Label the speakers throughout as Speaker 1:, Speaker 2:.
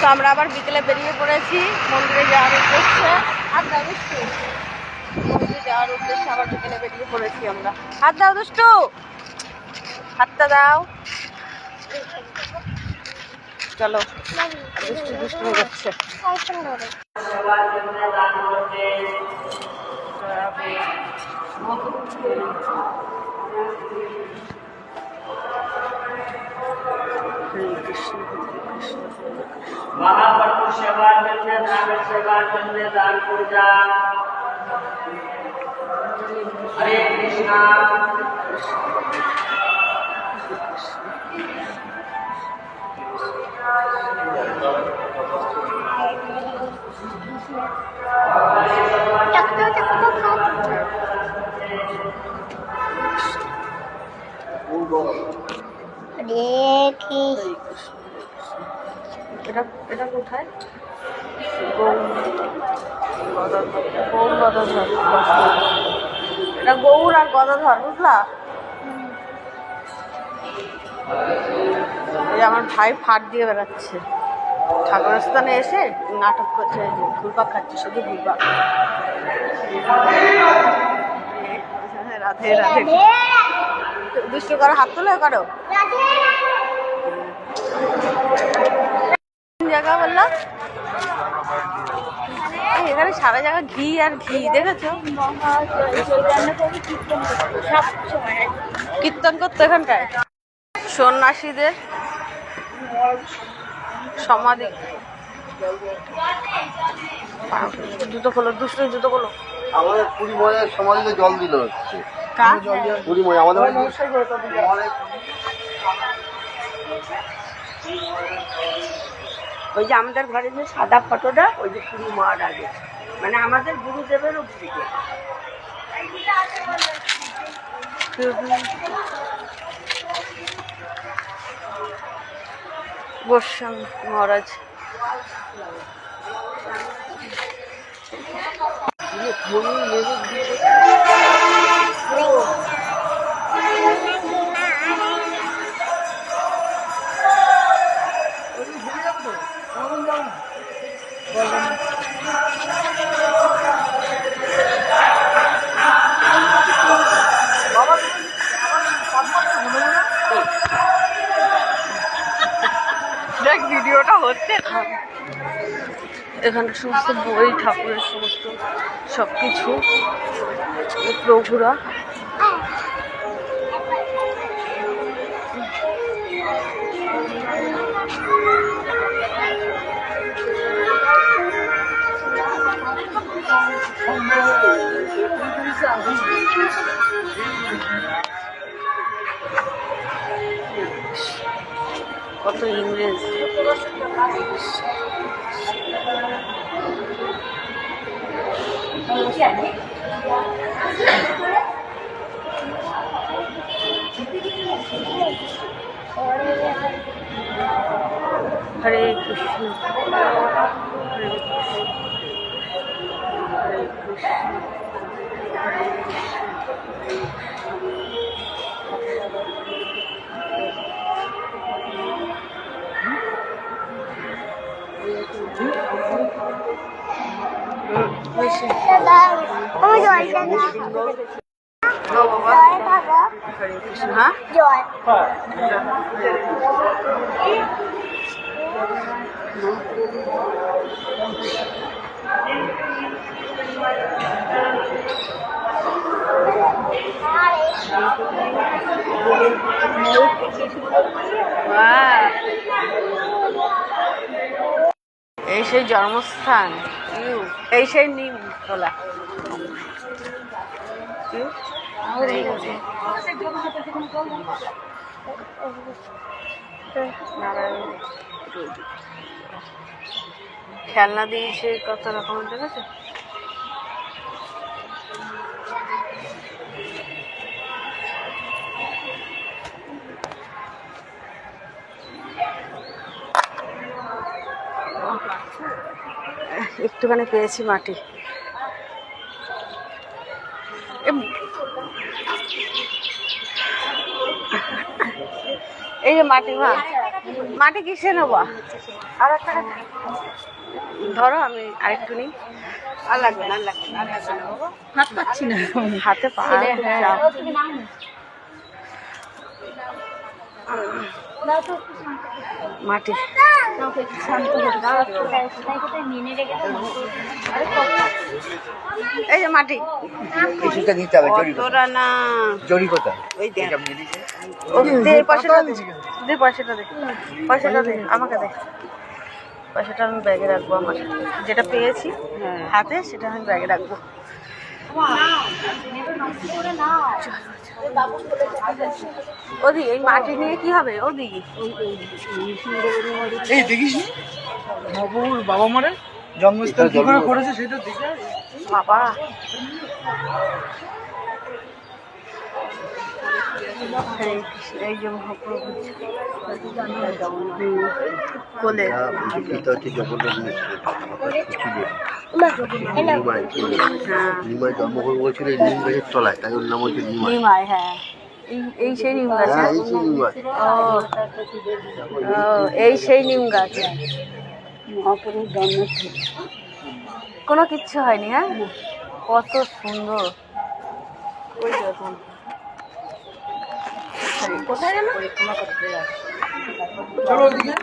Speaker 1: তো আমরা আবার বিকেলে বেরিয়ে পড়েছি। মন্দিরে যাওয়ার উদ্দেশ্যে। আর দাও দুষ্টু। মন্দিরে যাওয়ার উদ্দেশ্যে আবার বিকেলে বেরিয়ে পড়েছি আমরা। হাত দাও দুষ্টু! হাতটা দাও। চলো। দুষ্টু দুষ্টু হয়ে যাচ্ছে। হরে কৃষ্ণ
Speaker 2: महाप्रभु सेवा करने दान सेवा करने दान पूजा हरे कृष्णा
Speaker 1: হরে কৃষ্ণ এটা এটা কোথায়? গৌর গদাধর এটা গৌর আর গদাধর বুঝলা? এই আমার ভাই ফাট দিয়ে বেড়াচ্ছে। ঠাকুরের স্থানে এসে নাটক করছে ঘুরপাক খাচ্ছে শুধু ঘুরপাক। রাধে রাধে। দুষ্ট করো হাত তুলে করো। জায়গা বলল এখানে সারা জায়গা ঘি আর ঘি দেখেছ? কীর্তন করতো এখানটায় সন্ন্যাসীদের সমাধি। জুতো খোলো দুষ্ট জুতো খোলো।
Speaker 3: আমাদের পুরী মজার সমাধিতে জল দিল হচ্ছে। পুরী মজা আমাদের
Speaker 4: ওই যে আমাদের ঘরে যে সাদা ফটোটা, ওই যে পুরী মাঠ আগে। মানে আমাদের গুরুদেবের দিকে
Speaker 1: গোস্বামী মহারাজ। দেখ ভিডিওটা হচ্ছে এখানে সমস্ত বই ঠাকুরের সমস্ত সব কিছু প্রভুরা। কত ইংরেজ হরে কৃষ্ণ হরে কৃষ্ণ হরে কৃষ্ণ হরে কৃষ্ণ হুম, হয়েছে। ও বাবা, হরে কৃষ্ণ হ্যাঁ বাহ। এই সেই জন্মস্থান। ইউ এই সেই নিম রোগী। খেলনা দিয়েছে কত রকমের দেখেছ একটুখানি পেয়েছি মাটি। এই যে মাটি মা মাটি কিসে নেবা? আর একটা ধরো আমি আরেকটু নিই।
Speaker 4: আর লাগবে না লাগবে
Speaker 1: হাত পাচ্ছি না। হাতে পা মাটি। এই যে মাটি।
Speaker 3: কিছুটা দিতে হবে জড়ি
Speaker 4: তোরা না
Speaker 3: জড়ি কোথায়
Speaker 4: ওই দেখ
Speaker 1: দে পয়সাটা দে। দে পয়সাটা দে। পয়সাটা দে আমাকে দে। পয়সাটা আমি ব্যাগে রাখব আমার। যেটা পেয়েছি হাতে সেটা আমি ব্যাগে রাখব। ওদি এই মাটি নিয়ে কি হবে ওদি?
Speaker 5: এই দেখিস বাবুর বাবা মারে জন্মস্থান কি করে করেছে সেটা দেখে।
Speaker 1: বাবা। হরে কৃষ্ণ, এই যে মহাপ্রভু কোলে
Speaker 3: এটা হচ্ছে জগন্নাথ নিমাই নিমাই জন্মগ্রহণ করেছিল এই নিম গাছের তলায় তাই ওর নাম হচ্ছে নিমাই
Speaker 1: নিমাই হ্যাঁ এই এই সেই নিম গাছ?
Speaker 3: এই সেই
Speaker 1: ও ও এই সেই নিম গাছ
Speaker 4: জন্ম
Speaker 1: কোনো কিচ্ছু হয়নি হ্যাঁ? কত সুন্দর। ওই দেখুন কোথায় গেল পরিক্রমা করতে
Speaker 5: চলো ওদিকে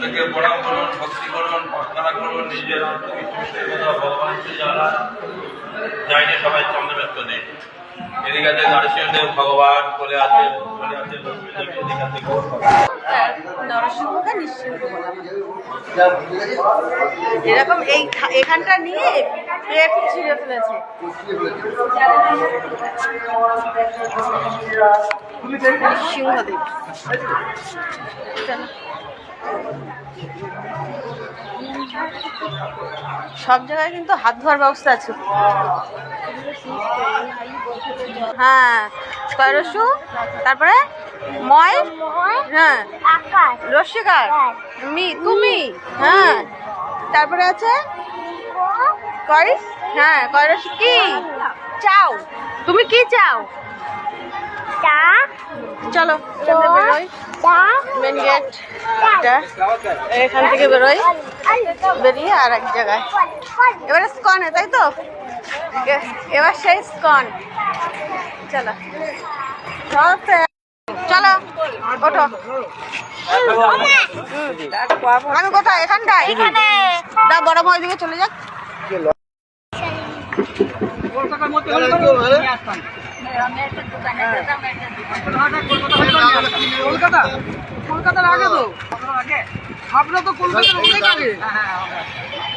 Speaker 6: থেকে প্রণাম করুন ভক্তি করুন প্রার্থনা করুন নিজের আত্মবিশ্বাসের কথা ভগবানকে যারা যায়নি সবাই চন্দ্রবেত্ত নেই। এদিকে আছে নরসিংহদেব ভগবান কোলে আছে কোলে আছে এদিকে আছে
Speaker 1: এরকম এই এখানটা নিয়ে প্লেট ছিঁড়ে ফেলেছে। সব জায়গায় কিন্তু হাত ধোয়ার ব্যবস্থা আছে। হ্যাঁ কয়রসু তারপরে ময়? হ্যাঁ। রসিকার মি তুমি হ্যাঁ। তারপরে আছে? কয় হ্যাঁ কয়রসি কি? চাও। তুমি কি চাও? চলো বেরোই। মেন গেট এখান থেকে বেরোই। বেরিয়ে আর এক জায়গায়। এবারে স্কনে তাই তো? এবার সেই স্কন চলো। চলো ওঠো। আমি কোথায়? এখানটায়? দা বড় মার দিকে চলে যাক।
Speaker 5: কলকাতা কলকাতার আগে তো। আপনারা তো কলকাতার অনেক আগে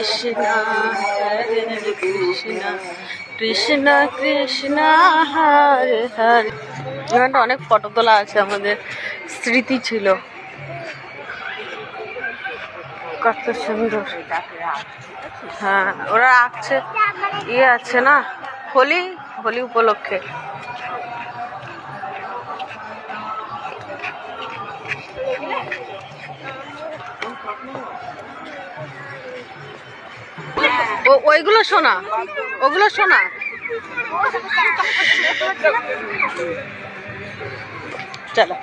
Speaker 1: কৃষ্ণ, হরে কৃষ্ণ কৃষ্ণ কৃষ্ণ, হরে হরে। এখানটা অনেক ফটো তোলা আছে, আমাদের স্মৃতি ছিল। কত সুন্দর। হ্যাঁ ওরা আঁকছে ইয়ে আছে না? হোলি? হোলি উপলক্ষে। ওইগুলো শোনা। ওগুলো শোনা। চলো।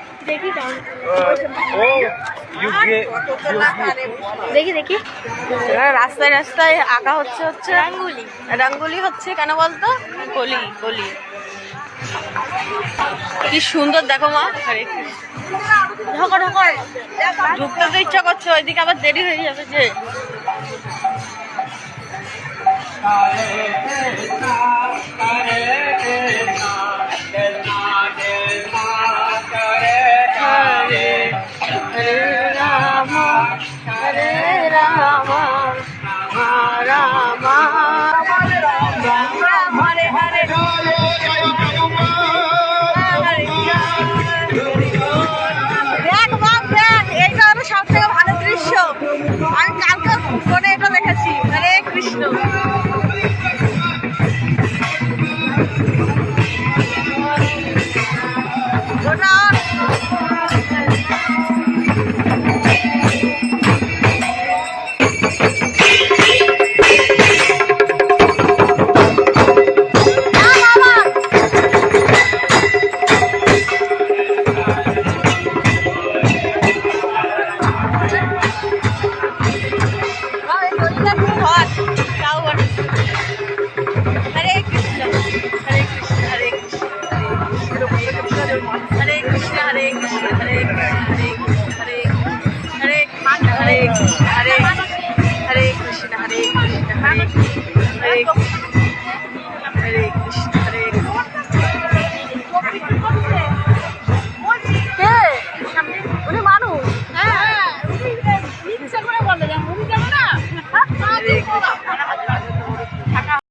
Speaker 1: দেখি দেখি রাস্তায় রাস্তায় আঁকা হচ্ছে হচ্ছে। রাঙ্গুলি। রাঙ্গুলি হচ্ছে কেন বলতো? কলি কলি কি সুন্দর দেখো মা। হরে কৃষ্ণ। ঢোকো ঢোকো। ঢুকতে তো ইচ্ছা করছে ওইদিকে আবার দেরি হয়ে যাবে যে।
Speaker 7: করে